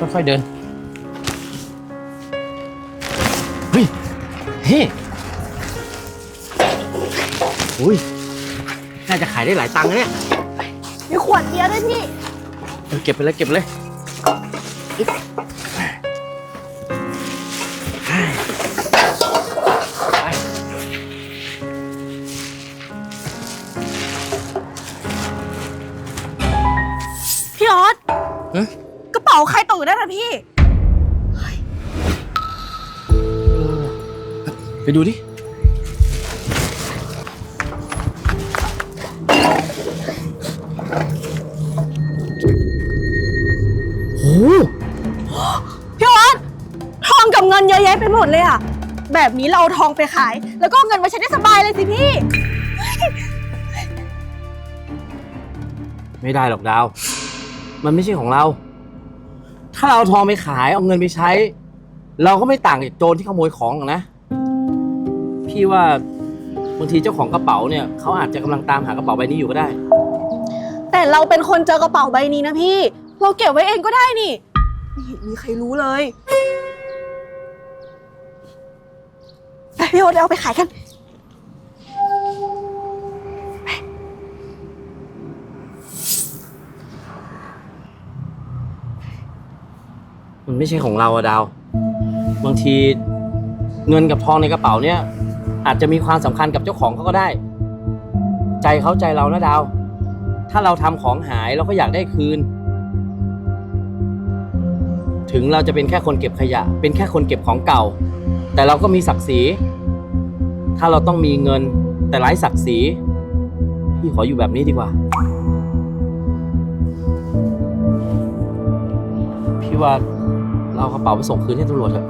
ค่อยๆเดิน เฮ้ย เฮ้อุ้ย น่าจะขายได้หลายตังค์นะเนี่ย มีขวดเบียร์ด้วยพี่ เออเก็บไปเลยเก็บไปเลยอิ๊บไปพี่ออสเอ๊ะกระเป๋าใครตกอยู่ได้นะพี่ ไปดูดิโอ้โหพี่ออสทองกับเงินเยอะแยะไปหมดเลยอะแบบนี้เราเอาทองไปขาย แล้วก็เอาเงินมาใช้ได้สบายเลยสิพี่ ไม่ได้หรอกดาว มันไม่ใช่ของเรา ถ้าเราเอาทองไปขายเอาเงินไปใช้ เราก็ไม่ต่างจากโจรที่ขโมยของหรอกนะ พี่ว่าบางทีเจ้าของกระเป๋าเนี่ยเขาอาจจะกำลังตามหากระเป๋าใบนี้อยู่ก็ได้ แต่เราเป็นคนเจอกระเป๋าใบนี้นะพี่ เราเก็บไว้เองก็ได้นี่ไม่เห็นมีใครรู้เลย ไปพี่ออสเอาไปขายกัน ไม่ใช่ของเราอะดาว บางทีเงินกับทองในกระเป๋าเนี่ย อาจจะมีความสำคัญกับเจ้าของเขาก็ได้ ใจเขาใจเรานะดาว ถ้าเราทำของหายเราก็อยากได้คืน ถึงเราจะเป็นแค่คนเก็บขยะ เป็นแค่คนเก็บของเก่า แต่เราก็มีศักดิ์ศรี ถ้าเราต้องมีเงินแต่ไร้ศักดิ์ศรี พี่ขออยู่แบบนี้ดีกว่า พี่ว่า เอากระเป๋าไปส่งคืนให้ตำรวจเถอะ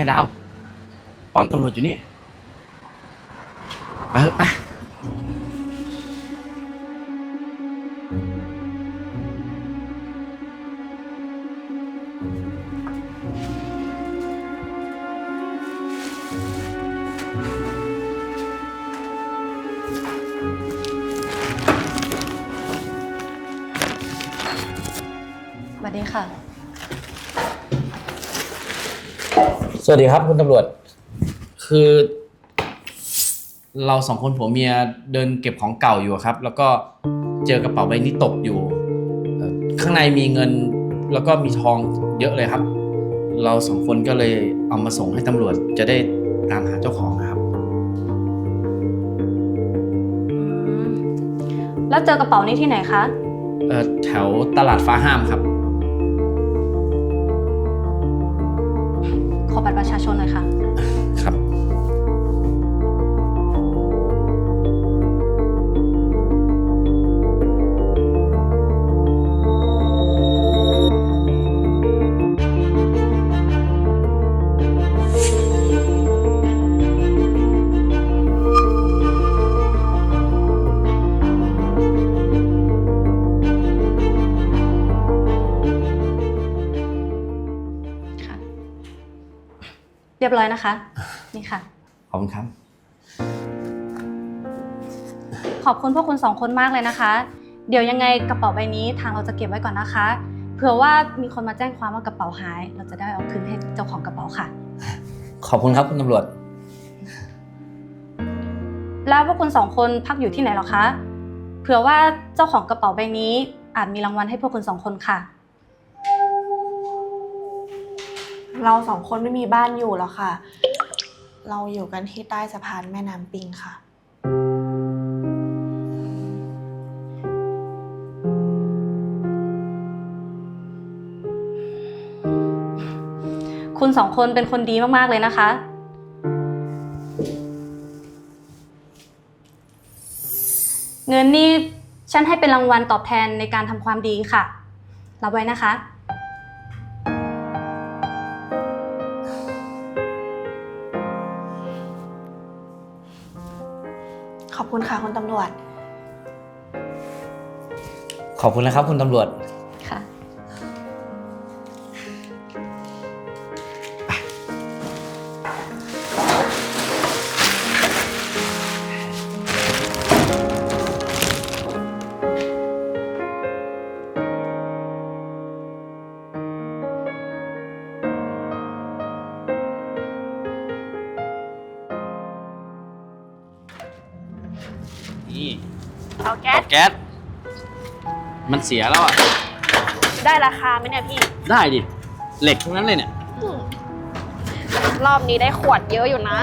นี่ไงดาวป้อมตำรวจอยู่นี่ไวัสดีครับคุณตำรวจ คือ เราสองคนผัวเมียเดินเก็บของเก่าอยู่อะครับ แล้วก็เจอกระเป๋าใบนี้ตกอยู่เอ่อข้างในมีเงินแล้วก็มีทองเยอะเลยครับ เราสองคนก็เลยเอามาส่งให้ตำรวจจะได้ตามหาเจ้าของนะครับอืมแล้วเจอกระเป๋านี้ที่ไหนคะ เอ่อแถวตลาดฟ้าห้ามครับ ขอบัตรประชาชนหน่อยค่ะ เรียบร้อยนะคะ นี่ค่ะ ขอบคุณครับ ขอบคุณพวกคุณสองคนมากเลยนะคะ เดี๋ยวยังไงกระเป๋าใบนี้ทางเราจะเก็บไว้ก่อนนะคะ เผื่อว่ามีคนมาแจ้งความว่ากระเป๋าหาย เราจะได้เอาคืนให้เจ้าของกระเป๋าค่ะ ขอบคุณครับคุณตำรวจ แล้วพวกคุณสองคนพักอยู่ที่ไหนหรอคะ เผื่อว่าเจ้าของกระเป๋าใบนี้อาจมีรางวัลให้พวกคุณสองคนค่ะ เราสองคนไม่มีบ้านอยู่แล้วค่ะ เราอยู่กันที่ใต้สะพานแม่น้ำปิงค่ะ คุณสองคนเป็นคนดีมาก ๆ เลยนะคะ เงินนี่ฉันให้เป็นรางวัลตอบแทนในการทำความดีค่ะ รับไว้นะคะ คุณค่ะคุณตำรวจ ขอบคุณนะครับ คุณตำรวจ แก๊สแก๊ส มันเสียแล้วอะ ได้ราคาไหมเนี่ยพี่ ได้ดิ เหล็กทั้งนั้นเลยเนี่ย รอบนี้ได้ขวดเยอะอยู่นะ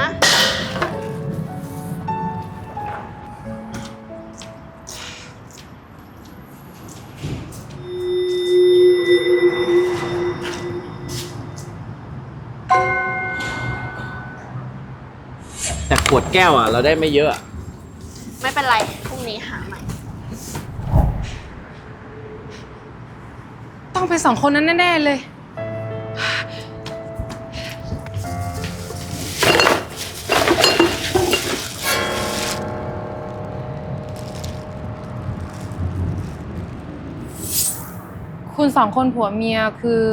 แต่ขวดแก้วอะ เราได้ไม่เยอะอะ ไม่เป็นไร พรุ่งนี้หาใหม่ ต้องเป็นสองคนนั้นแน่ๆเลย คุณสองคนผัวเมียคือ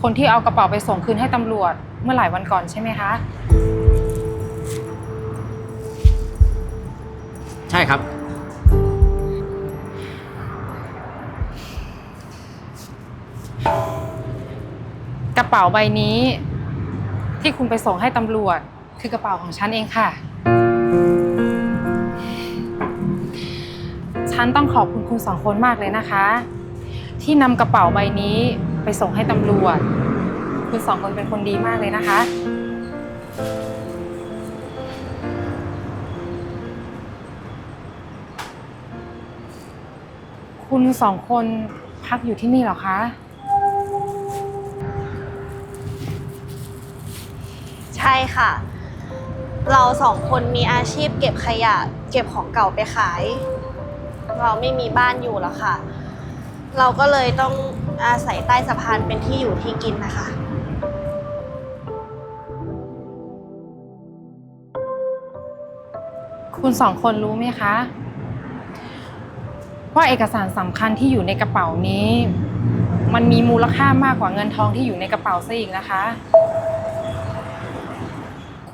คนที่เอากระเป๋าไปส่งคืนให้ตำรวจเมื่อหลายวันก่อนใช่ไหมคะ ใช่ครับ กระเป๋าใบนี้ ที่คุณไปส่งให้ตำรวจ คือกระเป๋าของฉันเองค่ะ ฉันต้องขอบคุณคุณสองคนมากเลยนะคะ ที่นำกระเป๋าใบนี้ไปส่งให้ตำรวจ คุณสองคนเป็นคนดีมากเลยนะคะ คุณสองคนพักอยู่ที่นี่เหรอคะ ค่ะ เราสองคนมีอาชีพเก็บขยะ เก็บของเก่าไปขาย เราไม่มีบ้านอยู่แล้วค่ะ เราก็เลยต้องอาศัยใต้สะพานเป็นที่อยู่ที่กินนะคะคุณสองคนรู้ไหมคะ ว่าเอกสารสำคัญที่อยู่ในกระเป๋านี้ มันมีมูลค่ามากกว่าเงินทองที่อยู่ในกระเป๋าซะอีกนะคะ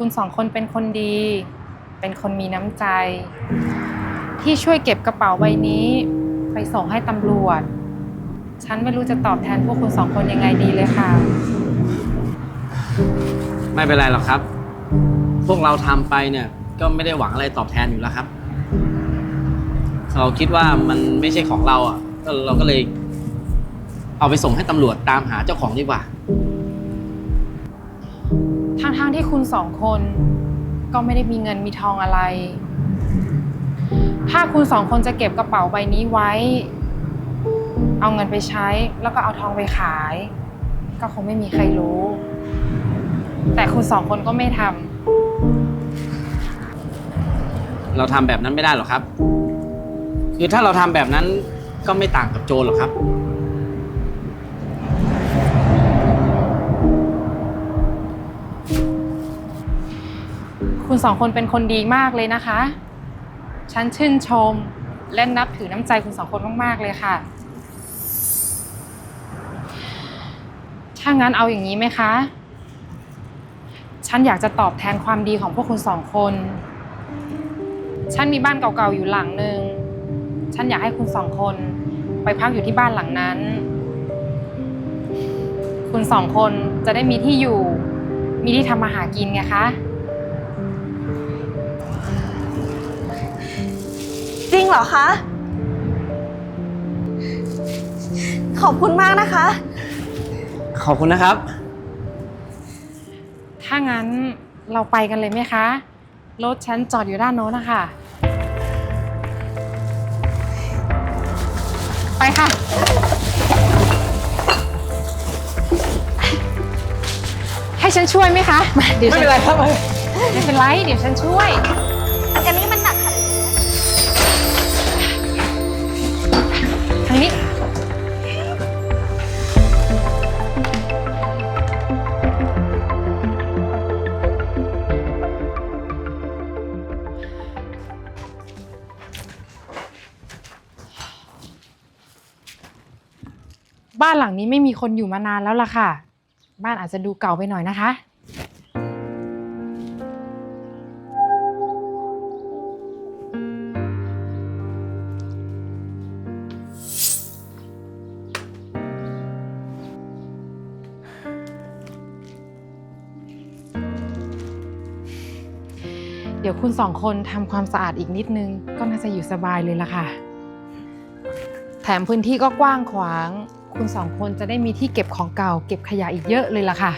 คุณสองคนเป็นคนดี เป็นคนมีน้ำใจ ที่ช่วยเก็บกระเป๋าใบนี้ ไปส่งให้ตำรวจ ฉันไม่รู้จะตอบแทนพวกคุณสองคนยังไงดีเลยค่ะ ไม่เป็นไรหรอกครับ พวกเราทำไปเนี่ยก็ไม่ได้หวังอะไรตอบแทนอยู่แล้วครับ เราคิดว่ามันไม่ใช่ของเราอะก็เราก็เลย เอาไปส่งให้ตำรวจตามหาเจ้าของดีกว่า ทั้งที่คุณสองคนก็ไม่ได้มีเงินมีทองอะไร ถ้าคุณสองคนจะเก็บกระเป๋าใบนี้ไว้ เอาเงินไปใช้ แล้วก็เอาทองไปขาย ก็คงไม่มีใครรู้ แต่คุณสองคนก็ไม่ทำเราทำแบบนั้นไม่ได้หรอกครับ คือถ้าเราทำแบบนั้นก็ไม่ต่างกับโจรหรอกครับ สองคนเป็นคนดีมากเลยนะคะ ฉันชื่นชมและนับถือน้ำใจคุณสองคนมาก ๆ เลยค่ะ ถ้างั้นเอาอย่างนี้ไหมคะ ฉันอยากจะตอบแทนความดีของพวกคุณสองคน ฉันมีบ้านเก่าๆอยู่หลังหนึ่ง ฉันอยากให้คุณสองคนไปพักอยู่ที่บ้านหลังนั้น คุณสองคนจะได้มีที่อยู่ มีที่ทำมาหากินไงคะ จริงเหรอคะ ขอบคุณมากนะคะ ขอบคุณนะครับ ถ้างั้นเราไปกันเลยไหมคะ รถฉันจอดอยู่ด้านโน้นนะคะ ไปค่ะ ให้ฉันช่วยไหมคะเดี๋ยวไม่ฉัเป็นไรครับไม่เป็นไร เดี๋ยวฉันช่วย บ้านหลังนี้ไม่มีคนอยู่มานานแล้วล่ะค่ะ บ้านอาจจะดูเก่าไปหน่อยนะคะ เดี๋ยวคุณสองคนทำความสะอาดอีกนิดนึง ก็น่าจะอยู่สบายเลยล่ะค่ะ แถมพื้นที่ก็กว้างขวาง คุณสองคนจะได้มีที่เก็บของเก่า เก็บขยะอีกเยอะเลยล่ะค่ะ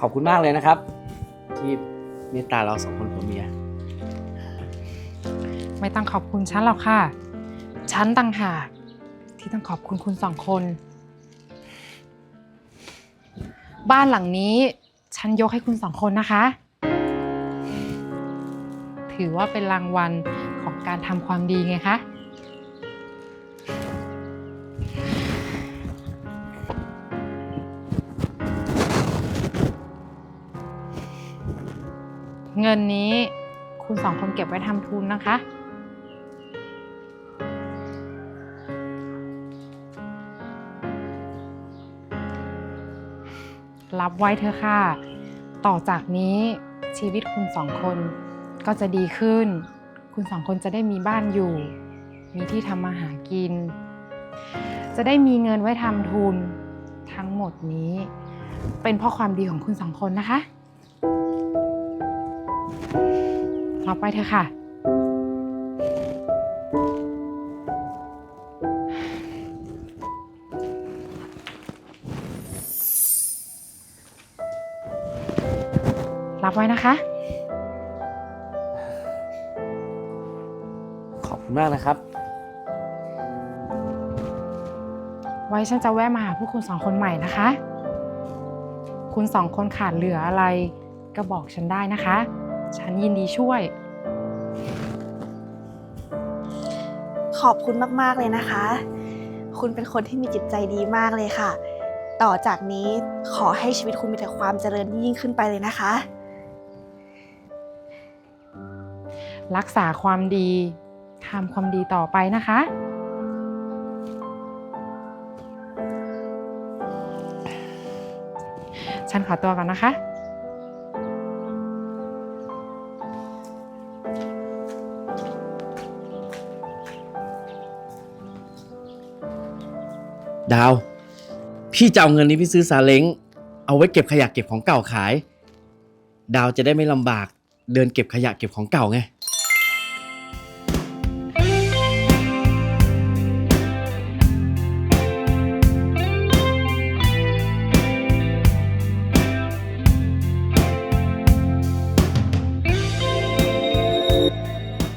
ขอบคุณมากเลยนะครับ ที่เมตตาเราสองคนผัวเมีย ไม่ต้องขอบคุณฉันหรอกค่ะ ฉันต่างหากที่ต้องขอบคุณคุณสองคน บ้านหลังนี้ฉันยกให้คุณสองคนนะคะ ถือว่าเป็นรางวัลของการทำความดีไงคะ เงินนี้คุณสองคนเก็บไว้ทำทุนนะคะ รับไว้เถอะค่ะ ต่อจากนี้ชีวิตคุณสองคนก็จะดีขึ้น คุณสองคนจะได้มีบ้านอยู่ มีที่ทำมาหากิน จะได้มีเงินไว้ทำทุนทั้งหมดนี้ เป็นเพราะความดีของคุณสองคนนะคะ รับไปเถอะค่ะ รับไว้นะคะ ขอบคุณมากนะครับ ไว้ฉันจะแวะมาหาพวกคุณสองคนใหม่นะคะ คุณสองคนขาดเหลืออะไรก็บอกฉันได้นะคะ ฉันยินดีช่วย ขอบคุณมากๆเลยนะคะ คุณเป็นคนที่มีจิตใจดีมากเลยค่ะ ต่อจากนี้ขอให้ชีวิตคุณมีแต่ความเจริญยิ่งขึ้นไปเลยนะคะ รักษาความดีทำความดีต่อไปนะคะ ฉันขอตัวก่อนนะคะ ดาว พี่จะเอาเงินนี้ไปซื้อซาเล้งเอาไว้เก็บขยะเก็บของเก่าขาย ดาวจะได้ไม่ลำบาก เดินเก็บขยะเก็บของเก่าไง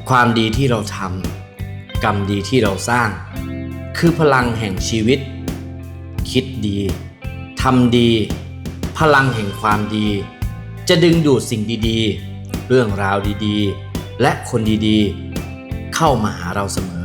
ความดีที่เราทำกรรมดีที่เราสร้าง คือพลังแห่งชีวิตำดี พลังแห่งความดี จะดึงดูดสิ่งดีๆ เรื่องราวดีๆ และคนดีๆ เข้ามาหาเราเสมอ